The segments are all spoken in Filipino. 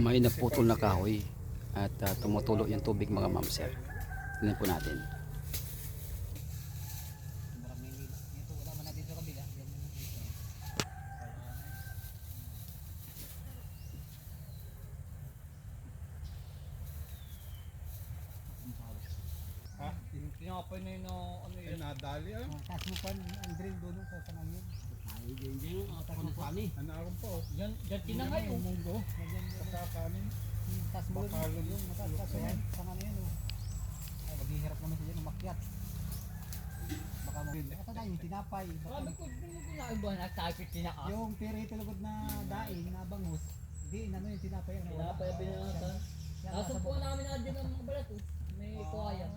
may naputol na kahoy at uh, tumutulo yung tubig mga ma'am sir. Tingnan po natin. Yan? Tinapay na yun ano Ay, yun. nadali ah. Ah, Taas mo pa ang drill doon sa sanang yun. Ay, dyan dyan. Atak ng pani. Ano ako pa oh. Yan, tinangay Yung munggo. Yun. Kasakanin. Taas mo doon. Yung mataas taas lulok yun. Sanga na yan oh. Ay, maghihirap naman siya dyan umakyat. Baka mo. Baka tayo yung tinapay. Baka hindi mo kinain ba nakakipit tinakas? yung pirito lugod na daing na bangus. Di, ano yung tinapay ang. Tinapay ang binanatan. Yan, Aso nasa po baba. namin na dyan ang mga balat oh. May na yung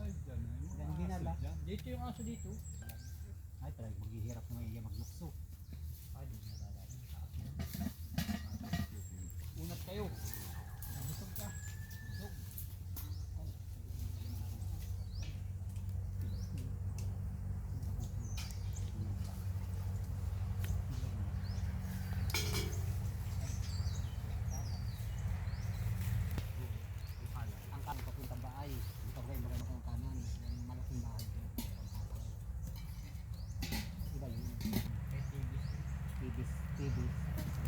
Yan, ginala. Dito yung aso dito. Ay, talagang maghihirap naman iya maglukso. this, do this.